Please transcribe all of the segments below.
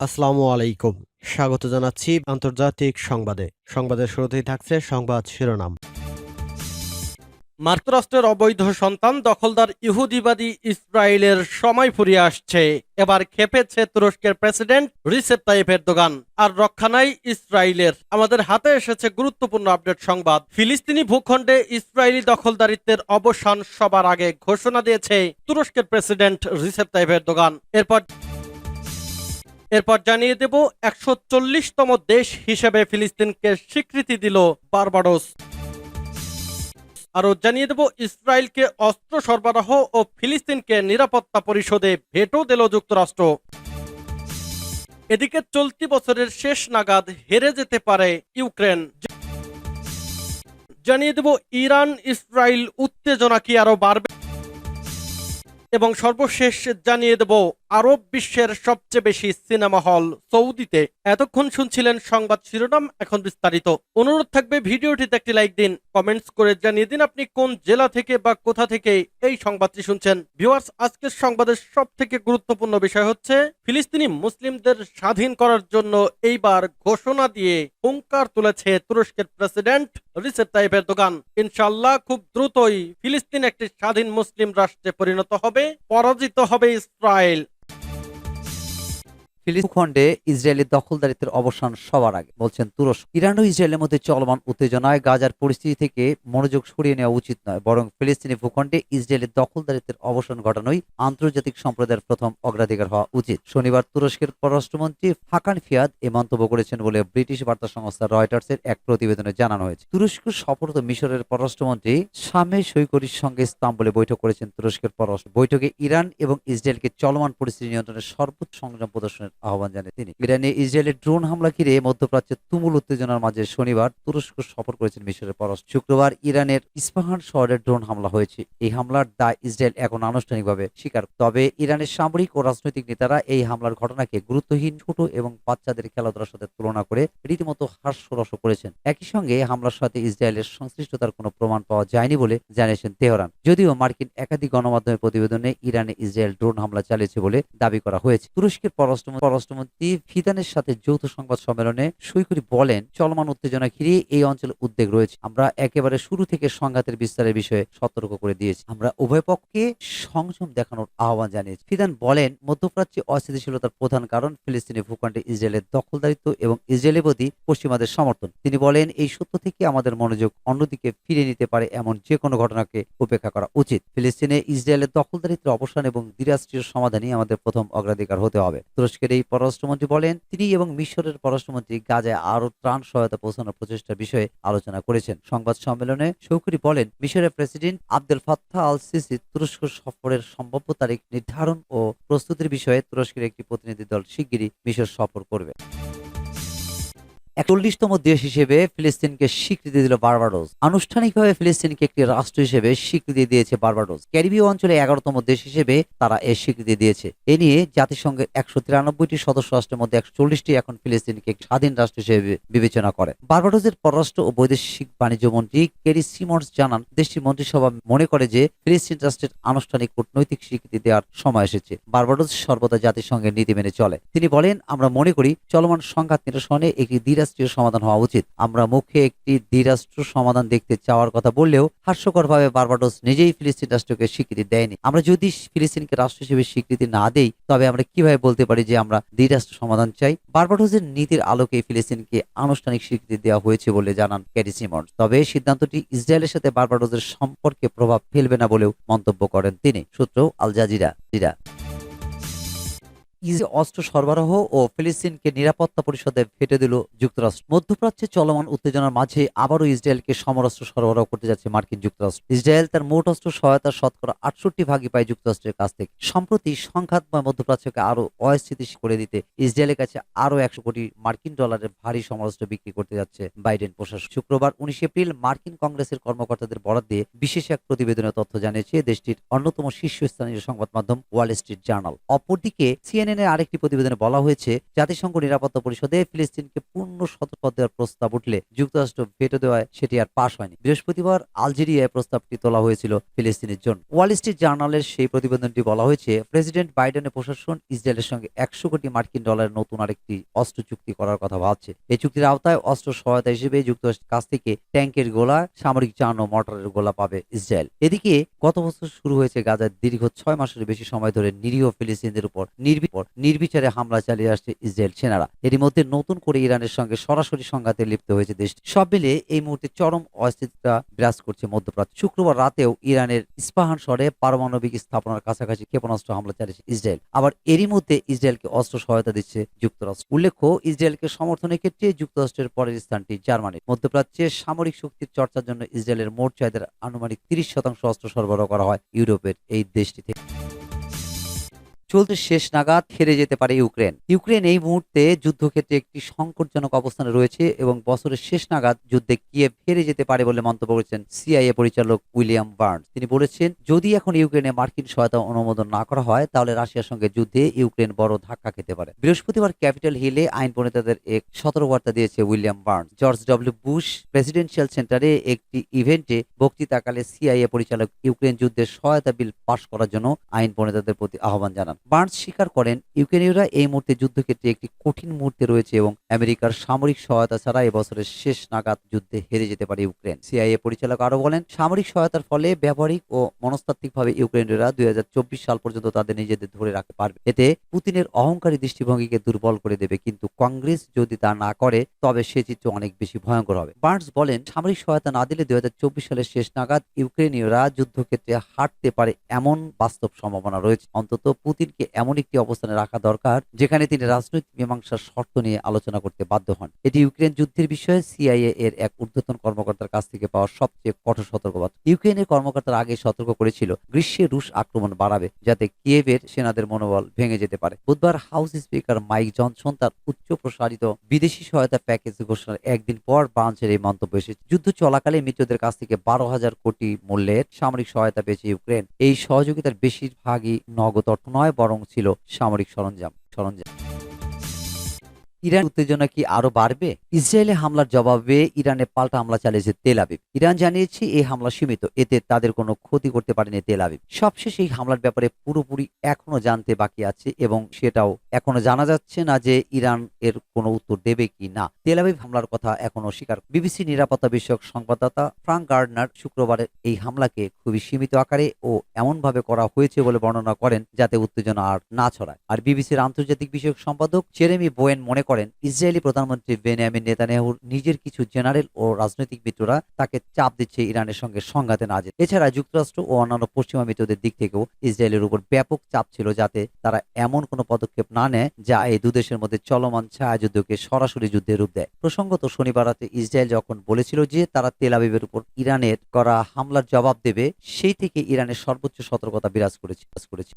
আসসালামু আলাইকুম। স্বাগত জানাচ্ছি আন্তর্জাতিক সংবাদে। সংবাদের শুরুতেই থাকছে সংবাদ শিরোনাম। মার্করাষ্ট্রের অবৈধ সন্তান দখলদার ইহুদিবাদী ইসরায়েলের সময় ফুরিয়ে আসছে। এবার খেপেছে তুরস্কের প্রেসিডেন্ট রিসেপ তাইপ এরদোগান। আর রক্ষা নাই ইসরায়েলের। আমাদের হাতে এসেছে গুরুত্বপূর্ণ আপডেট সংবাদ। ফিলিস্তিনি ভূখণ্ডে ইসরায়েলি দখলদারিত্বের অবসান সবার আগে ঘোষণা দিয়েছে তুরস্কের প্রেসিডেন্ট রিসেপ তাইপ দোকান এরপর এরপর জানিয়ে দেব, একশো চল্লিশতম দেশ হিসেবে ফিলিস্তিনকে স্বীকৃতি দিল বারবাডোস। আরও জানিয়ে দেব, ইসরায়েলকে অস্ত্র সরবরাহ ও ফিলিস্তিনকে নিরাপত্তা পরিষদে ভেটো দিল যুক্তরাষ্ট্র। এদিকে চলতি বছরের শেষ নাগাদ হেরে যেতে পারে ইউক্রেন। জানিয়ে দেব, ইরান, ইসরায়েল উত্তেজনা কি আরও বাড়বে? এবং সর্বশেষ জানিয়ে দেব আরব বিশ্বের সবচেয়ে বেশি সিনেমা হল সৌদিতে। এতক্ষণ শুনছিলেন সংবাদ শিরোনাম, এখন বিস্তারিত। অনুরোধ থাকবে ভিডিওটিতে একটি লাইক দিন, কমেন্টস করে জানিয়ে দিন আপনি কোন জেলা থেকে বা কোথা থেকে এই সংবাদটি শুনছেন। ভিউয়ার্স, আজকের সংবাদের সব থেকে গুরুত্বপূর্ণ বিষয় হচ্ছে, ফিলিস্তিনি মুসলিমদের স্বাধীন করার জন্য এইবার ঘোষণা দিয়ে হুঙ্কার তুলেছে তুরস্কের প্রেসিডেন্ট রিসেপ তাইপ এরদোগান। ইনশাল্লাহ খুব দ্রুতই ফিলিস্তিন একটি স্বাধীন মুসলিম রাষ্ট্রে পরিণত হবে, পরাজিত হবে ইসরায়েল। ফিলিস্তিন ভূখণ্ডে ইসরায়েলের দখলদারিত্বের অবসান সবার আগে। বলছেন তুরস্ক। ইরান ও ইসরায়েলের মধ্যে চলমান উত্তেজনায় গাজার পরিস্থিতি থেকে মনোযোগ সরিয়ে নেওয়া উচিত নয়, বরং ফিলিস্তিনি ভূখণ্ডে ইসরায়েলের দখলদারিত্বের অবসান ঘটানোই আন্তর্জাতিক সম্প্রদায়ের প্রথম অগ্রাধিকার হওয়া উচিত। শনিবার তুরস্কের পররাষ্ট্রমন্ত্রী ফাকান ফিয়াদ এ মন্তব্য করেছেন বলে ব্রিটিশ বার্তা সংস্থা রয়টার্সের এক প্রতিবেদনে জানানো হয়েছে। তুরস্ক সফরত মিশরের পররাষ্ট্রমন্ত্রী সামে সৈকরির সঙ্গে ইস্তাম্বুলে বৈঠক করেছেন তুরস্কের পররাষ্ট্র বৈঠকে ইরান এবং ইসরায়েলকে চলমান পরিস্থিতি নিয়ন্ত্রণের সর্বোচ্চ সংযম প্রদর্শনের আহ্বান জানান তিনি। ইরানে ইসরায়েলের ড্রোন হামলা ঘিরে মধ্যপ্রাচ্যে তুমুল উত্তেজনার মাঝে শনিবার তুরস্ক সফর করেছেন মিশরের পররাষ্ট্র শুক্রবার ইরানের ইস্পাহান শহরে ড্রোন হামলা হয়েছে। এই হামলার দায় ইসরায়েল এখন আনুষ্ঠানিকভাবে স্বীকার। তবে ইরানের সামরিক ও রাজনৈতিক নেতারা এই হামলার ঘটনাকে গুরুত্বহীন, ছোট এবং বাচ্চাদের খেলাধুলার সাথে তুলনা করে রীতিমতো হাস্যরস করেছেন। একই সঙ্গে হামলার সাথে ইসরায়েলের সংশ্লিষ্টতার কোনো প্রমাণ পাওয়া যায়নি বলে জানিয়েছেন তেহরান। যদিও মার্কিন একাধিক গণমাধ্যমের প্রতিবেদনে ইরানে ইসরায়েল ড্রোন হামলা চালিয়েছে বলে দাবি করা হয়েছে। তুরস্কের পররাষ্ট্র পররাষ্ট্রমন্ত্রী ফিদানের সাথে যৌথ সংবাদ সম্মেলনে সৈকরি বলেন, চলমান উত্তেজনা ঘিরে এই অঞ্চলে উদ্বেগ রয়েছে। আমরা একেবারে শুরু থেকে সংঘাতের বিস্তারের বিষয়ে সতর্ক করে দিয়েছি। আমরা উভয় পক্ষকে সংযম দেখানোর আহ্বান জানিয়েছি। ফিদান বলেন, মধ্যপ্রাচ্যে অস্থিতিশীলতার প্রধান কারণ ফিলিস্তিনি ভূখণ্ডে ইসরায়েলের দখলদারিত্ব এবং ইসরায়েলের প্রতি পশ্চিমাদের সমর্থন। তিনি বলেন, এই সত্য থেকে আমাদের মনোযোগ অন্যদিকে ফিরে নিতে পারে এমন যে কোনো ঘটনাকে উপেক্ষা করা উচিত। ফিলিস্তিনে ইসরায়েলের দখলদারিত্বের অবসান এবং দ্বিরাষ্ট্রীয় সমাধানই আমাদের প্রথম অগ্রাধিকার হতে হবে। তুরস্কের এই পররাষ্ট্রমন্ত্রী বলেন, তিনি এবং মিশরের পররাষ্ট্রমন্ত্রী গাজায় আরও ত্রাণ সহায়তা পৌঁছানোর প্রচেষ্টার বিষয়ে আলোচনা করেছেন। সংবাদ সম্মেলনে শৌকুরি বলেন, মিশরের president Abdel Fattah al Sisi তুরস্ক সফরের সম্ভাব্য তারিখ নির্ধারণ ও প্রস্তুতির বিষয়ে তুরস্কের একটি প্রতিনিধি দল শিগগিরই মিশর সফর করবে। একচল্লিশতম দেশ হিসেবে ফিলিস্তিনকে স্বীকৃতি দিল বার্বাডোস। আনুষ্ঠানিকভাবে ফিলিস্তিনকে একটি রাষ্ট্র হিসেবে স্বীকৃতি দিয়েছে বার্বাডোস। ক্যারিবীয় অঞ্চলে এগারোতম দেশ হিসেবে তারা এর স্বীকৃতি দিয়েছে। এ নিয়ে জাতিসংঘের একশো তিরানব্বইটি সদস্য রাষ্ট্রের মধ্যে একশো চল্লিশটি এখন ফিলিস্তিনকে স্বাধীন রাষ্ট্র হিসেবে বিবেচনা করে। বার্বাডোসের পররাষ্ট্র ও বৈদেশিক বাণিজ্য মন্ত্রী কেরি সিমন্স জানান, দেশটির মন্ত্রিসভা মনে করে যে ফিলিস্তিন রাষ্ট্রের আনুষ্ঠানিক কূটনৈতিক স্বীকৃতি দেওয়ার সময় এসেছে। বার্বাডোস সর্বদা জাতিসংঘের নীতি মেনে চলে। তিনি বলেন, আমরা মনে করি, চলমান সংঘাত নিরসনে একটি দ্বিরাষ্ট্রীয় সমাধান হওয়া উচিত। আমরা মুখে একটি দ্বিরাষ্ট্র সমাধান দেখতে চাওয়ার কথা বললেও হাস্যকরভাবে বার্বাডোস নিজেই ফিলিস্তিন রাষ্ট্রকে স্বীকৃতি দেয়নি। আমরা যদি ফিলিস্তিনকে রাষ্ট্র হিসেবে স্বীকৃতি না দেই, তবে আমরা কীভাবে বলতে পারি যে আমরা দ্বিরাষ্ট্র সমাধান চাই? বার্বাডোসের নীতির আলোকে ফিলিস্তিনকে আনুষ্ঠানিক স্বীকৃতি দেওয়া হয়েছে বলে জানান ক্যারি সিমন্স। তবে সিদ্ধান্তটি ইসরায়েলের সাথে বার্বাডোসের সম্পর্কে প্রভাব ফেলবে না বলেও মন্তব্য করেন তিনি। সূত্র আল জাজিরা। জিরা ইসরায়েল অস্ত্র সরবরাহ ও ফিলিস্তিনকে নিরাপত্তা পরিষদে ফেটে দিল যুক্তরাষ্ট্র। মধ্যপ্রাচ্যে চলমান উত্তেজনার মাঝে আবারও ইসরায়েলকে সমরাস্ত্র সরবরাহ করতে যাচ্ছে মার্কিন যুক্তরাষ্ট্র। ইসরায়েল তার মোট অস্ত্র সহায়তার শতকরা আটষট্টি ভাগই পায় যুক্তরাষ্ট্রের কাছ থেকে। সম্প্রতি সংঘাতময় মধ্যপ্রাচ্যকে আরও অস্থিতিশীল করে দিতে ইসরায়েলের কাছে আরও একশো কোটি মার্কিন ডলারের ভারী সমরাস্ত্র বিক্রি করতে যাচ্ছে বাইডেন প্রশাসন। শুক্রবার উনিশ এপ্রিল মার্কিন কংগ্রেসের কর্মকর্তাদের বরাদ দিয়ে বিশেষ এক প্রতিবেদনের তথ্য জানিয়েছে দেশটির অন্যতম শীর্ষস্থানীয় সংবাদ মাধ্যম ওয়াল স্ট্রিট জার্নাল। অপরদিকে সিএনএন সিএনএন এর আরেকটি প্রতিবেদনে বলা হয়েছে, জাতিসংঘ নিরাপত্তা পরিষদে ফিলিস্তিনকে পূর্ণ সতর্কতা দেওয়ার প্রস্তাব উঠলে যুক্তরাষ্ট্র ভেটো দেওয়ায় সেটি আর পাশ হয়নি। বৃহস্পতিবার আলজেরিয়ায় প্রস্তাবটি তোলা হয়েছিল ফিলিস্তিনের জন্য। ওয়াল স্ট্রিট জার্নালের সেই প্রতিবেদনটি বলা হয়েছে, প্রেসিডেন্ট বাইডেনের প্রশাসন ইসরায়েলের সঙ্গে একশো কোটি মার্কিন ডলারের নতুন আরেকটি অস্ত্র চুক্তি করার কথা ভাবছে। এই চুক্তির আওতায় অস্ত্র সহায়তা হিসেবে যুক্তরাষ্ট্রের কাছ থেকে ট্যাঙ্কের গোলা, সামরিক যান ও মটরের গোলা পাবে ইসরায়েল। এদিকে গত বছর শুরু হয়েছে গাজার দীর্ঘ ছয় মাসের বেশি সময় ধরে নিরীহ ফিলিস্তিনদের উপর নির্বিপর নির্বিচারে হামলা চালিয়ে আসছে ইসরায়েল সেনারা। এরই মধ্যে নতুন করে ইরানের সঙ্গে সরাসরি সংঘাতে লিপ্ত হয়েছে দেশটি। সব মিলে এই মুহূর্তে চরম অস্থিরতা বিরাজ করছে মধ্যপ্রাচ্য। শুক্রবার রাতেও ইরানের ইস্পাহান শহরে পারমাণবিক স্থাপনার কাছাকাছি ক্ষেপণাস্ত্র হামলা চালিয়েছে ইসরায়েল। আবার এরই মধ্যে ইসরায়েলকে অস্ত্র সহায়তা দিচ্ছে যুক্তরাষ্ট্র। উল্লেখ্য, ইসরায়েলকে সমর্থনের ক্ষেত্রে যুক্তরাষ্ট্রের পরের স্থানটি জার্মানি মধ্যপ্রাচ্যে সামরিক শক্তির চর্চার জন্য ইসরায়েলের মোট চাহিদার আনুমানিক তিরিশ শতাংশ অস্ত্র সরবরাহ করা হয় ইউরোপের এই দেশটি থেকে। চলতে শেষ নাগাদ হেরে যেতে পারে ইউক্রেন। ইউক্রেন এই মুহূর্তে যুদ্ধক্ষেত্রে একটি সংকটজনক অবস্থানে রয়েছে এবং বছরের শেষ নাগাদ যুদ্ধে কিয়েভ হেরে যেতে পারে বলে মন্তব্য করেছেন সিআইএ পরিচালক উইলিয়াম বার্ন তিনি বলেছেন, যদি এখন ইউক্রেনে মার্কিন সহায়তা অনুমোদন না করা হয়, তাহলে রাশিয়ার সঙ্গে যুদ্ধে ইউক্রেন বড় ধাক্কা খেতে পারে। বৃহস্পতিবার ক্যাপিটাল হিলে আইন প্রণেতাদের এক সতর্কবার্তা দিয়েছে William Burns George W Bush presidential সেন্টারে একটি ইভেন্টে বক্তৃতাকালে সিআইএ পরিচালক ইউক্রেন যুদ্ধের সহায়তা বিল পাশ করার জন্য আইন প্রণেতাদের প্রতি আহ্বান জানান। বার্নস স্বীকার করেন ইউক্রেনীয়রা। এই মুহূর্তে যুদ্ধক্ষেত্রে একটি কঠিন মুহূর্তে রয়েছে এবং আমেরিকার সামরিক সহায়তা ছাড়া এবছরের শেষ নাগাদ যুদ্ধে হেরে যেতে পারে ইউক্রেন। সিআইএ পরিচালক আরও বলেন, সামরিক সহায়তার ফলে ব্যবহারিক ও মনস্তাত্ত্বিকভাবে ইউক্রেনীয়রা দুই সাল পর্যন্ত তাদের নিজেদের ধরে রাখতে পারবে। এতে পুতিনের অহংকারী দৃষ্টিভঙ্গিকে দুর্বল করে দেবে, কিন্তু কংগ্রেস যদি তা না করে, তবে সে চিত্র অনেক বেশি ভয়ঙ্কর হবে। বার্নস বলেন, সামরিক সহায়তা না দিলে দুই হাজার চব্বিশ সালের শেষ নাগাদ ইউক্রেনীয়রা যুদ্ধক্ষেত্রে হারতে পারে এমন বাস্তব সম্ভাবনা রয়েছে। অন্তত পুতিনকে এমন একটি অবস্থানে রাখা দরকার, যেখানে তিনি রাজনৈতিক মীমাংসার শর্ত নিয়ে আলোচনা করতে বাধ্য হন। এটি ইউক্রেন যুদ্ধের বিষয়ে সিআইএ এর এক ঊর্ধ্বতন কর্মকর্তার কাছ থেকে পাওয়া সবচেয়ে কঠোর সতর্কবার্তা। ইউক্রেনের কর্মকর্তারা আগে সতর্ক করেছিল, গ্রীষ্মে রুশ আক্রমণ বাড়াবে, যাতে কিয়েভের সেনাদের মনোবল ভেঙে যেতে পারে। বুধবার হাউস স্পিকার মাইক জনসন তার উচ্চ প্রসারিত বিদেশি সহায়তা প্যাকেজ ঘোষণার একদিন পর বাঞ্চের এই মন্তব্য এসেছে। যুদ্ধ চলাকালে মিত্রদের কাছ থেকে বারো হাজার কোটি মূল্যের সামরিক সহায়তা পেয়েছে ইউক্রেন। এই সহযোগিতার বেশিরভাগই নগদ অর্থ নয় বরং ছিল সামরিক সরঞ্জাম সরঞ্জাম। ইরান উত্তেজনা কি আরও বাড়বে? ইসরায়েলে হামলার জবাবে ইরানে পাল্টা হামলা চালিয়েছে তেল আবিব। ইরান জানিয়েছে এই হামলা সীমিত, এতে তাদের কোনো ক্ষতি করতে পারেনি তেল আবিব। সবশেষ এই হামলার ব্যাপারে পুরোপুরি এখনও জানতে বাকি আছে এবং সেটাও এখনও জানা যাচ্ছে না যে ইরান এর কোনো উত্তর দেবে কি না। তেল আবিব হামলার কথা এখনও স্বীকার বিবিসি নিরাপত্তা বিষয়ক সংবাদদাতা ফ্রাঙ্ক গার্ডনার শুক্রবারের এই হামলাকে খুবই সীমিত আকারে ও এমনভাবে করা হয়েছে বলে বর্ণনা করেন, যাতে উত্তেজনা আর না ছড়ায়। আর বিবিসির আন্তর্জাতিক বিষয়ক সম্পাদক জেরেমি বোয়েন মনে করেন ইসরায়েলি প্রধানমন্ত্রী বেনিয়ামিন নেতানিয়াহুর নিজের কিছু জেনারেল ও রাজনৈতিক মিত্ররা তাকে চাপ দিচ্ছে ইরানের সঙ্গে সংঘাতে না যেতে। এছাড়া যুক্তরাষ্ট্র ও অন্যান্য পশ্চিমা মিত্রদের দিক থেকেও ইসরায়েলের উপর ব্যাপক চাপ ছিল যাতে তারা এমন কোনো পদক্ষেপ না নেয় যা এই দুদেশের মধ্যে চলমান ছায়াযুদ্ধকে সরাসরি যুদ্ধে রূপ দেয়। প্রসঙ্গত শনিবার রাতে ইসরায়েল যখন বলেছিল যে তারা তেল আবিবের উপর ইরানের করা হামলার জবাব দেবে, সেই থেকে ইরানের সর্বোচ্চ সতর্কতা বিরাজ করেছে বিরাজ করেছে।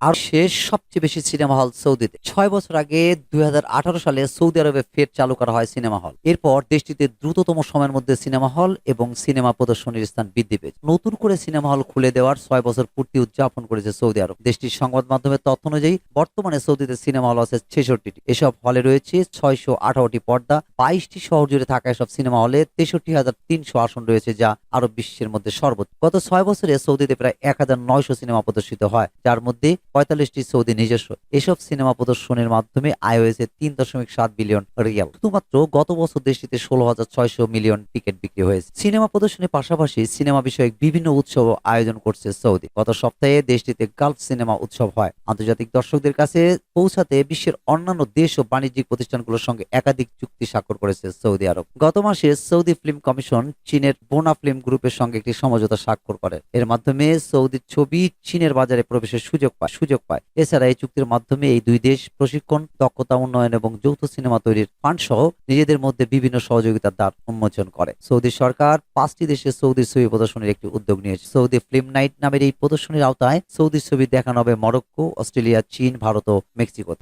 আর শেষ সবচেয়ে বেশি সিনেমা হল সৌদিতে। ছয় বছর আগে দুই হাজার আঠারো সালে সৌদি আরবে ফের চালু করা হয় সিনেমা হল। এরপর দেশটিতে দ্রুততম সময়ের মধ্যে সিনেমা হল এবং সিনেমা প্রদর্শনীর স্থান বৃদ্ধি পেয়েছে। নতুন করে সিনেমা হল খুলে দেওয়ার ছয় বছর পূর্তি উদযাপন করেছে সৌদি আরব। দেশটির সংবাদ মাধ্যমের তথ্য অনুযায়ী, বর্তমানে সৌদিতে সিনেমা হল আছে ছেষট্টিটি। এসব হলে রয়েছে ছয়শো আঠারোটি পর্দা, বাইশটি শহর জুড়ে থাকা এসব সিনেমা হলে তেষট্টি হাজার তিনশো আসন রয়েছে যা আরব বিশ্বের মধ্যে সর্বোচ্চ। গত ছয় বছরে সৌদিতে প্রায় এক হাজার নয়শো সিনেমা প্রদর্শিত হয়, যার মধ্যে পঁয়তাল্লিশটি সৌদি নিজস্ব। এসব সিনেমা প্রদর্শনের মাধ্যমে আয় হয়েছে তিন দশমিক সাত বিলিয়ন রিয়াল। শুধুমাত্র গত বছর দেশটিতে ষোলো হাজার ছয়শো মিলিয়ন টিকিট বিক্রি হয়েছে। সিনেমা প্রদর্শনের পাশাপাশি সিনেমা বিষয়ক বিভিন্ন উৎসব আয়োজন করছে সৌদি। গত সপ্তাহে দেশটিতে গালফ সিনেমা উৎসব হয়। আন্তর্জাতিক দর্শকদের কাছে পৌঁছাতে বিশ্বের অন্যান্য দেশ ও বাণিজ্যিক প্রতিষ্ঠানগুলোর সঙ্গে একাধিক চুক্তি স্বাক্ষর করেছে সৌদি আরব। গত মাসে সৌদি ফিল্ম কমিশন চীনের বোনা ফিল্ম গ্রুপের সঙ্গে একটি সমঝোতা স্বাক্ষর করে। এর মাধ্যমে সৌদির ছবি চীনের বাজারে প্রবেশের সুযোগ পায়। সুযোগ পায়। এছাড়া এই চুক্তির মাধ্যমে এই দুই দেশ প্রশিক্ষণ, দক্ষতা উন্নয়ন এবং যৌথ সিনেমা তৈরির ফান্ড সহ নিজেদের মধ্যে বিভিন্ন সহযোগিতার দ্বার উন্মোচন করে। সৌদি সরকার পাঁচটি দেশে সৌদি ছবি প্রদর্শনীর একটি উদ্যোগ নিয়েছে। সৌদি ফিল্ম নাইট নামের এই প্রদর্শনীর আওতায় সৌদি ছবি দেখানো হবে মরক্কো, অস্ট্রেলিয়া, চীন, ভারত ও মেক্সিকো